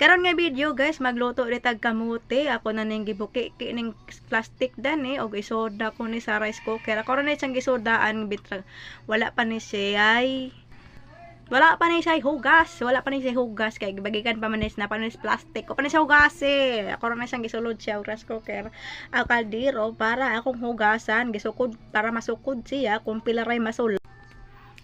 Karon nga video guys, magluto ulit tag kamuti. Ako na ning gibuki kining plastic dan eh og isoda ko ni sa rice cooker. Ako na siyang gisodaan bitra. Wala pa ni siya wala pa ni siya hugas. Wala pa ni siya hugas kay gibagikan pa man na pa ni plastic. Ko pa ni siya hugas eh. Ako na siyang gisulod siya og rice cooker. Ang kaldero para akong hugasan gisukod para masukod siya kung pila ray masul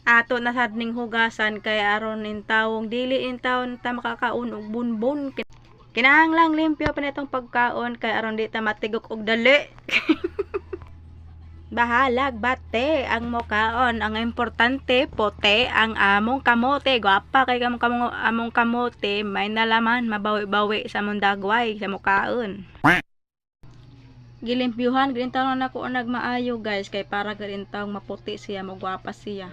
ato na sad ning hugasan kay aron nin tawong dili in taon ta makakaon og bunbun. Kin- kinahanglang limpyo pa nitong pagkaon kay aron di ta matigok og dali. Bahalag bate ang mokaon. Ang importante pote ang among kamote. Gwapa kay kamong kamong among kamote may nalaman mabawi-bawi sa mundagway sa mokaon. Gilimpyuhan gilintaw na nako nagmaayo guys kay para gilintaw maputi siya magwapa siya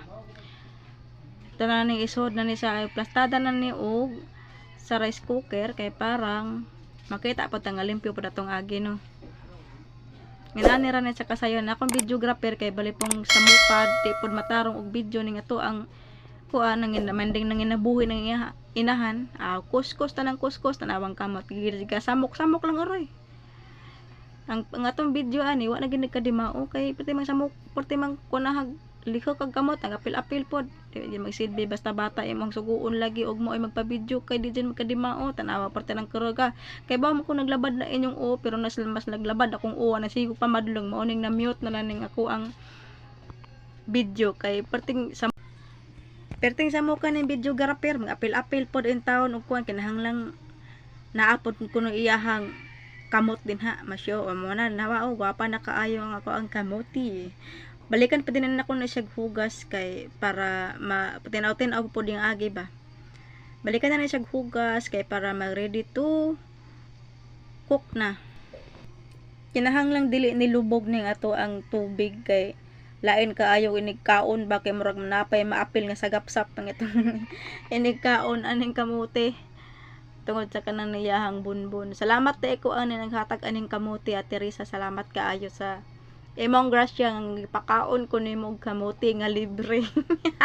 tanan ni isod na ni sa ay plastada na ni og sa rice cooker kay parang makita pa tang limpyo pa datong agi no? Minani ra ni sa kasayon akong videographer kay bali pong sa mukad di pod matarong og video ning ato ang kuan nang inamending nang inabuhi nang inahan. Ah kuskus tanang kuskus tanawang kamot giga samok samok lang oroy ang, ang atong video ani wa na gid kadimao kay pati mang samok pati mang kunahag liko kag kamot ang apil-apil pod. Di di magsilbi basta bata imong suguon lagi og mo ay magpa-video kay di din magkadimao tanawa parte ng kuruga kay ba mo ko naglabad na inyong o pero nas mas naglabad akong uwa na sigo pa madulong mao ning na mute na lang ako ang video. Kay perting sa perting sa mo ka ning video garaper mga apil-apil pod in town ug kuan kinahanglang naapod kuno iyahang kamot din ha masyo mo na nawa o gwapa na kaayo ang ako ang kamuti balikan pa din na ako na siya hugas kay para ma tinaw-tinaw po yung agi ba? Balikan na na siya hugas kay para mag ready to cook na. Kinahanglang dili nilubog ning ato ang tubig kay lain kaayo inig kaon ba kay murag napay maapil nga sagapsap ng itong inig kaon aning kamuti tungod sa kanang niyahang bunbun. Salamat te ko ani naghatag aning kamuti at Teresa salamat kaayo sa imong grasya nga pakaon ko nimo kamuti nga libre.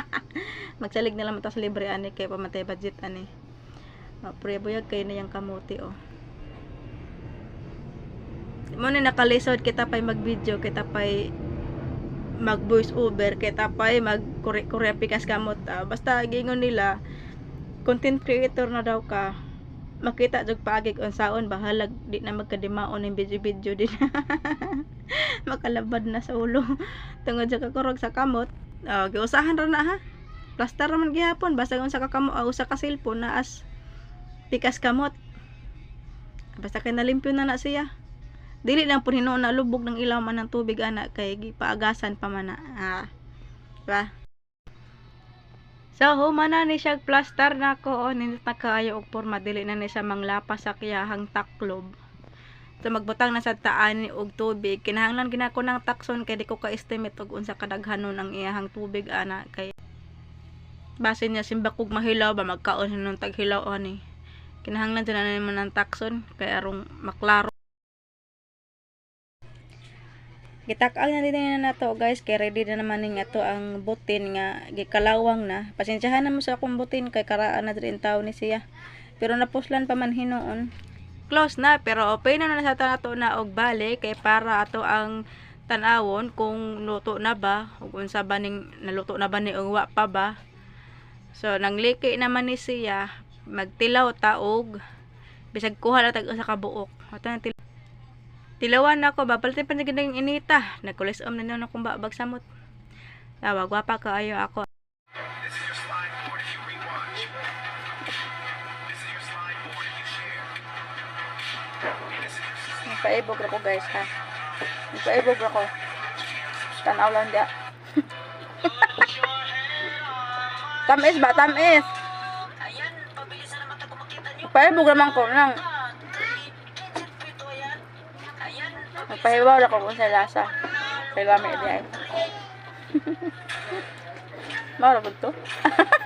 Magsalig na lang ta sa libre ani kay pamatay budget ani. Mapreboyag kay na yung kamuti oh. Mo ni nakalisod kita pay mag video kita pay mag voice over kita pay mag kore kore pikas kamot ah. basta gingon nila content creator na daw ka makita jug paagig unsaon bahalag di na magkadimaon ng video-video din. Makalabad na sa ulo. Tungod sa kakurog sa kamot uh, giusahan ra na ha? Plaster man gihapon basta unsa ka kamot uh, usa ka cellphone na as pikas kamot. Basta kay nalimpyo na na siya. Dili lang po hinuon na lubog ng ilaw man ng tubig ana kay gipaagasan pa man na ah diba? So, humana ni siya plaster na ko o na kaayo og porma dili na ni siya manglapas sa kiyahang taklob. So magbutang na sa taan og tubig kinahanglan ginako ng takson kay di ko ka-estimate og unsa kadaghanon ang iyahang tubig ana kay base niya simba kog mahilaw ba magkaon ng taghilaw ani. Kinahanglan dyan na naman ng takson kay arong maklaro Gitak-ang na din na nato guys kay ready na naman ning ato ang butin nga gikalawang na. Pasensyahan na mo sa akong butin kay karaan na din tawo ni siya. Pero napuslan pa man hinoon. Close na pero open na na sa nato na og balik kay para ato ang tanawon kung luto na ba ug unsa ba ning naluto na ba ni og wa pa ba. So nangliki naman ni siya magtilaw ta og bisag kuha na tag usa ka buok. Ato ang til- Tilawan na ako, babalitin pa na gandang inita. Nagkulis om na nyo akong babag samot. Tawa, gwapa ka ayo ako. Nagpaibog ko guys ha. Nagpaibog ko. Tanaw lang dia. tamis ba? Tamis. Ayan, pabilisan naman tayo makita niyo. Nagpaibog naman ko lang. Nagpahibaw ako kung sa lasa. Kay lami di ay. Mara ba to?